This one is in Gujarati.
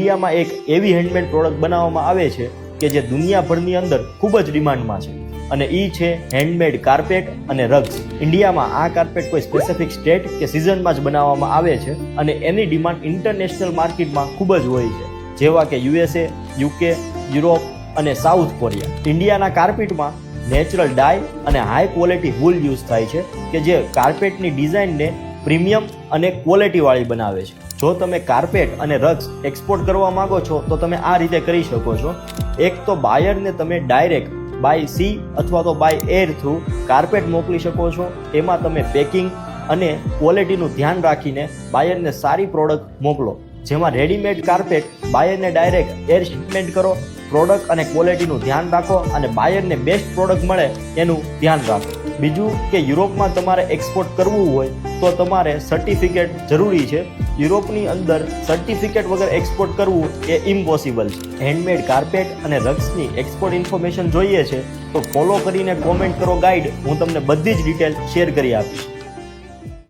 ઇન્ડિયામાં એક એવી હેન્ડમેડ પ્રોડક્ટ બનાવવામાં આવે છે કે જે દુનિયાભરની અંદર ખૂબ જ ડિમાન્ડમાં છે. અને એ છે હેન્ડમેડ કાર્પેટ અને રગ્સ ઇન્ડિયામાં આ કાર્પેટ કોઈ સ્પેસિફિક સ્ટેટ કે સિઝનમાં જ બનાવવામાં આવે છે અને એની ડિમાન્ડ ઇન્ટરનેશનલ માર્કેટમાં ખૂબ જ હોય છે. જેવા કે યુએસએ યુકે યુરોપ અને સાઉથ કોરિયા ઇન્ડિયાના કાર્પેટમાં નેચરલ ડાય અને હાઈ ક્વોલિટી વૂલ યુઝ થાય છે કે જે કાર્પેટની ડિઝાઇનને પ્રીમિયમ અને ક્વોલિટીવાળી બનાવે છે. જો તમે કાર્પેટ અને રગ્સ એક્સપોર્ટ કરવા માંગો છો, તો તમે આ રીતે કરી શકો છો. એક તો બાયરને તમે ડાયરેક્ટ બાય સી અથવા તો બાય એર થ્રુ કાર્પેટ મોકલી શકો છો. એમાં તમે પેકિંગ અને ક્વોલિટીનું ધ્યાન રાખીને બાયરને સારી પ્રોડક્ટ મોકલો. જેમાં રેડીમેડ કાર્પેટ બાયરને ડાયરેક્ટ એર શિપમેન્ટ કરો પ્રોડક્ટ અને ક્વોલિટીનું ધ્યાન રાખો અને બાયરને બેસ્ટ પ્રોડક્ટ મળે એનું ધ્યાન રાખો. બીજું કે યુરોપમાં તમારે એક્સપોર્ટ કરવું હોય તો તમારે સર્ટિફિકેટ જરૂરી છે. યુરોપની અંદર સર્ટિફિકેટ વગર એક્સપોર્ટ કરવું એ ઇમ્પોસિબલ છે. હેન્ડમેડ કાર્પેટ અને રગ્સની એક્સપોર્ટ ઇન્ફોર્મેશન જોઈએ છે, તો ફોલો કરીને કોમેન્ટ કરો ગાઈડ હું તમને બધી જ ડિટેલ શેર કરી આપીશ.